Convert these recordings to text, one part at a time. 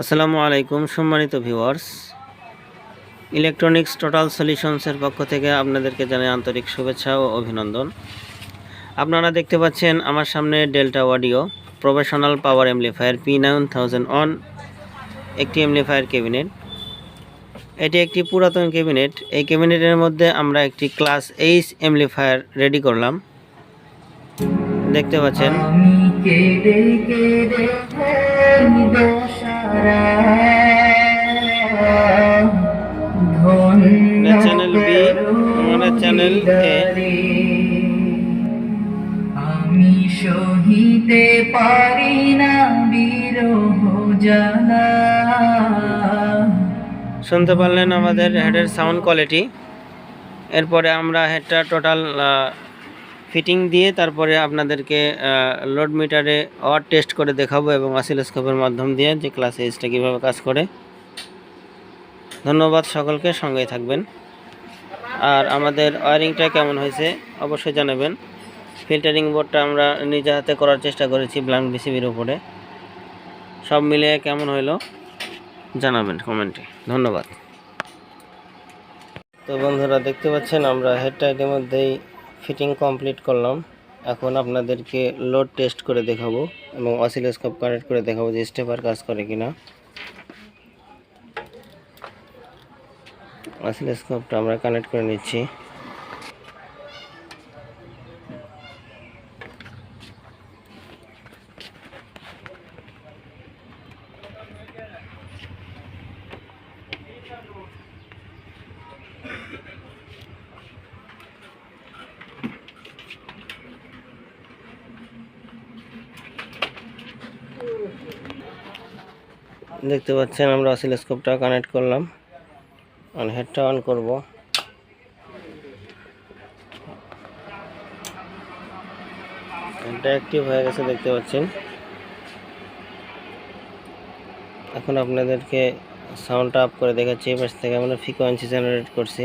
আসসালামু আলাইকুম, সম্মানিত ভিউয়ার্স। ইলেকট্রনিক্স টোটাল সলিউশনসের পক্ষ থেকে আপনাদেরকে জানাই আন্তরিক শুভেচ্ছা ও অভিনন্দন। আপনারা দেখতে পাচ্ছেন আমার সামনে delta audio professional power amplifier P nine thousand one একটি এমপ্লিফায়ার ক্যাবিনেট এটি একটি পুরাতন ক্যাবিনেট এই ক্যাবিনেটের মধ্যে আমরা একটি ক্লাস এইচ এমপ্লিফায়ার রেডি করলাম। দেখতে পাচ্ছেন। সহিতে পারি না বিরহ জ্বালা শুনতে পারলেন আমাদের হেডের সাউন্ড কোয়ালিটি এরপরে আমরা হেডটা টোটাল ফিটিং দিয়ে তারপরে আপনাদেরকে লোড মিটারে ওয়ার টেস্ট করে দেখাবো এবং অসিলোস্কোপের মাধ্যম দিয়ে যে ক্লাস এইচটা কীভাবে কাজ করে। ধন্যবাদ সকলকে, সঙ্গেই থাকবেন। আর আমাদের ওয়ারিংটা কেমন হয়েছে, অবশ্যই জানাবেন। ফিল্টারিং বোর্ডটা আমরা নিজে হাতে করার চেষ্টা করেছি ব্লাঙ্ক বিসিবির উপরে। সব মিলিয়ে কেমন হইল? জানাবেন কমেন্টে ধন্যবাদ। তো বন্ধুরা, দেখতে পাচ্ছেন, আমরা হেডটা ইতিমধ্যেই ফিটিং কমপ্লিট করলাম। এখন আপনাদেরকে লোড টেস্ট করে দেখাবো এবং অসিলোস্কোপ কানেক্ট করে দেখাবো যে স্টেপার কাজ করে কিনা। অসিলোস্কোপটা আমরা কানেক্ট করে নিচ্ছি। দেখতে পাচ্ছেন, আমরা অসিলোস্কোপটা কানেক্ট করলাম। আর হেডটা অন করব। হেডটা অ্যাক্টিভ হয়ে গেছে, দেখতে পাচ্ছেন। এখন আপনাদেরকে সাউন্ডটা আপ করে দেখাচ্ছি, এই পাশ থেকে আমরা ফ্রিকোয়েন্সি জেনারেট করছি।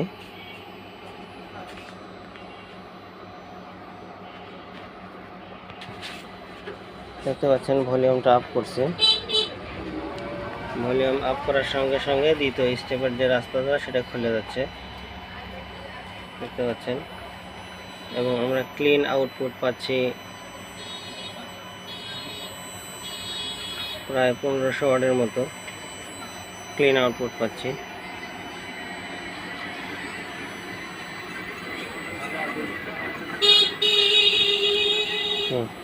দেখতে পাচ্ছেন ভলিউমটা আপ করছে। ভলিউম আপ করার সঙ্গে সঙ্গে দ্বিতীয় স্টেপের যে রাস্তাটা, সেটা খুলে যাচ্ছে। দেখতে পাচ্ছেন? এবং আমরা ক্লিন আউটপুট পাচ্ছি প্রায় পনেরোশো ওয়ার্ডের মতো। ক্লিন আউটপুট পাচ্ছি। হুম।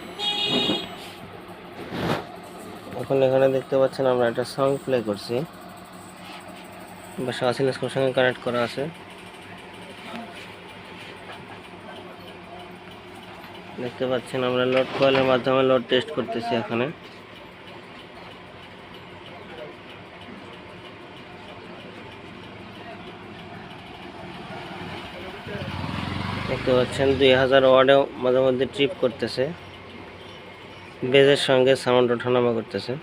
এখন এখানে দেখতে পাচ্ছেন আমরা একটা সং প্লে করছি। বাসা অসিলোস্কোপ সঙ্গে কানেক্ট করা আছে। দেখতে পাচ্ছেন আমরা লোড কয়েলের মাধ্যমে লোড টেস্ট করতেছি এখানে। দেখতে পাচ্ছেন দুই হাজার ওয়ার্ডেও মাঝে মধ্যে ট্রিপ করতেছে। বেজের সঙ্গে সাউন্ড ওঠানামা করতেছে।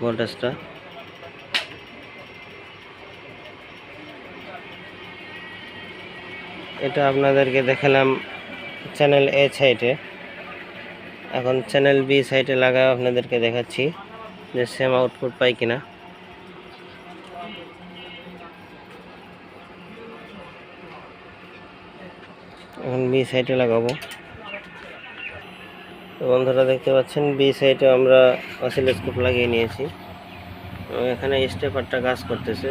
ভোল্টেজটা। এটা আপনাদেরকে দেখালাম চ্যানেল এ সাইটে। এখন চ্যানেল বি সাইটে লাগায় আপনাদেরকে দেখাচ্ছি যে সেম আউটপুট পাই কিনা। এখন বি সাইটে লাগাবো। তো বন্ধুরা দেখতে পাচ্ছেন বি সাইডে আমরা অসিলোস্কোপ লাগিয়ে নিয়েছি। এখানে স্টেপারটা কাজ করতেছে।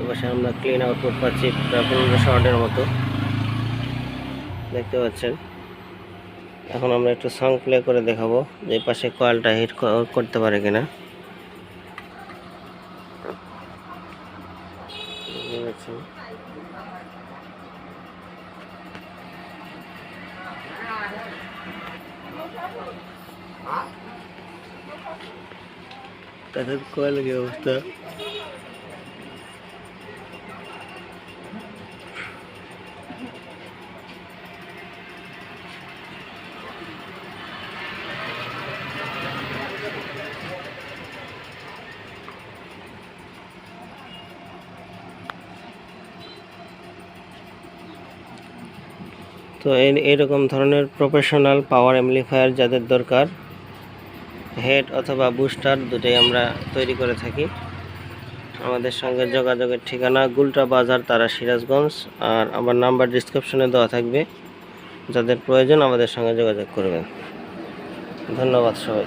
এবার আমরা ক্লিন আউটপুট পাচ্ছি প্রায় পনেরোশো ওয়াটের মতো। দেখতে পাচ্ছেন? এখন আমরা একটু সং প্লে করে দেখাবো যে পাশে কয়েলটা হিট করতে পারে কিনা। कदम कॉल गया उसका तो। তো এরকম ধরনের প্রফেশনাল পাওয়ার অ্যাম্পলিফায়ার যাদের দরকার হেড অথবা বুস্টার দুটোই আমরা তৈরি করে থাকি। আমাদের সঙ্গে যোগাযোগের ঠিকানা গুলটা বাজার তারা সিরাজগঞ্জ, আর আমার নাম্বার ডিসক্রিপশনে দেওয়া থাকবে। যাদের প্রয়োজন আমাদের সঙ্গে যোগাযোগ করবেন। ধন্যবাদ সবাই